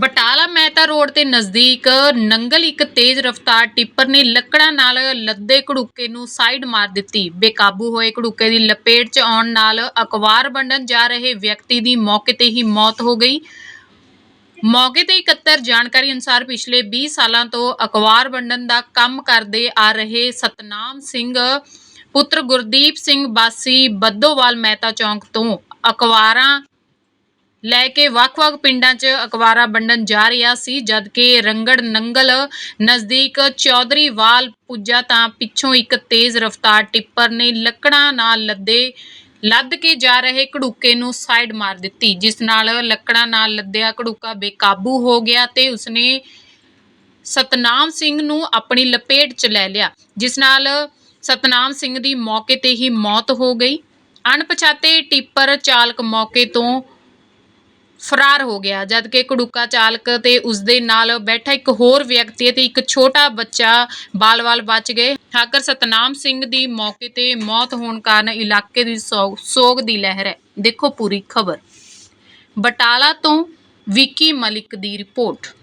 Batala Mehta road ਦੇ ਨਜ਼ਦੀਕ ਨੰਗਲ ਇੱਕ ਤੇਜ਼ ਰਫ਼ਤਾਰ ਟਿੱਪਰ ਨੇ ਲੱਕੜਾਂ ਨਾਲ ਲੱਦੇ ਘੜੂਕੇ ਨੂੰ ਸਾਈਡ ਮਾਰ ਦਿੱਤੀ। ਬੇਕਾਬੂ ਹੋਏ ਘੜੂਕੇ ਦੀ ਲਪੇਟ 'ਚ ਆਉਣ ਨਾਲ ਅਖਬਾਰ ਵੰਡਣ ਜਾ ਰਹੇ ਵਿਅਕਤੀ ਦੀ ਮੌਕੇ ਤੇ ਹੀ ਮੌਤ ਹੋ ਗਈ। ਮੌਕੇ ਤੇ ਇਕੱਤਰ ਜਾਣਕਾਰੀ ਅਨੁਸਾਰ ਪਿਛਲੇ 20 ਸਾਲਾਂ ਤੋਂ ਅਖਬਾਰ ਵੰਡਣ ਦਾ ਕੰਮ ਕਰਦੇ ਆ ਰਹੇ ਸਤਨਾਮ ਸਿੰਘ, ਪੁੱਤਰ ਗੁਰਦੀਪ ਸਿੰਘ ਬਾਸੀ, ਬੱਦੋਵਾਲ ਮਹਿਤਾ ਚੌਂਕ ਤੋਂ ਅਖਬਾਰਾਂ ਲੈ ਕੇ ਵੱਖ-ਵੱਖ ਪਿੰਡਾਂ 'ਚ ਅਖਬਾਰਾਂ ਵੰਡਣ ਜਾ ਰਿਹਾ ਸੀ, ਜਦਕਿ ਰੰਗੜ ਨੰਗਲ ਨਜ਼ਦੀਕ ਚੌਧਰੀਵਾਲ ਪੁੱਜਾ ਤਾਂ ਪਿੱਛੋਂ ਇੱਕ ਤੇਜ਼ ਰਫ਼ਤਾਰ ਟਿੱਪਰ ਨੇ ਲੱਕੜਾਂ ਨਾਲ ਲੱਦੇ, ਲੱਦ ਕੇ ਜਾ ਰਹੇ ਘੜੂਕੇ ਨੂੰ ਸਾਈਡ ਮਾਰ ਦਿੱਤੀ, ਜਿਸ ਨਾਲ ਲੱਕੜਾਂ ਨਾਲ ਲੱਦਿਆ ਘੜੂਕਾ ਬੇਕਾਬੂ ਹੋ ਗਿਆ ਤੇ ਉਸਨੇ ਸਤਨਾਮ ਸਿੰਘ ਨੂੰ ਆਪਣੀ ਲਪੇਟ 'ਚ ਲੈ ਲਿਆ, ਜਿਸ ਨਾਲ ਸਤਨਾਮ ਸਿੰਘ ਦੀ ਮੌਕੇ ਤੇ ਹੀ ਮੌਤ ਹੋ ਗਈ। ਅਣਪਛਾਤੇ ਟਿੱਪਰ ਚਾਲਕ ਮੌਕੇ ਤੋਂ ਫਰਾਰ ਹੋ ਗਿਆ, ਜਦਕਿ ਕੜੂਕਾ ਚਾਲਕ ਤੇ ਉਸਦੇ ਨਾਲ ਬੈਠਾ ਇੱਕ ਹੋਰ ਵਿਅਕਤੀ ਤੇ ਇੱਕ ਛੋਟਾ ਬੱਚਾ ਬਾਲ-ਬਾਲ ਬਚ ਗਏ। ਠਾਕਰ ਸਤਨਾਮ ਸਿੰਘ ਦੀ ਮੌਕੇ ਤੇ ਮੌਤ ਹੋਣ ਕਾਰਨ ਇਲਾਕੇ ਦੀ ਸੋ- ਸੋਗ ਦੀ ਲਹਿਰ ਹੈ। ਦੇਖੋ ਪੂਰੀ ਖਬਰ। ਬਟਾਲਾ ਤੋਂ ਵਿੱਕੀ ਮਲਿਕ ਦੀ ਰਿਪੋਰਟ।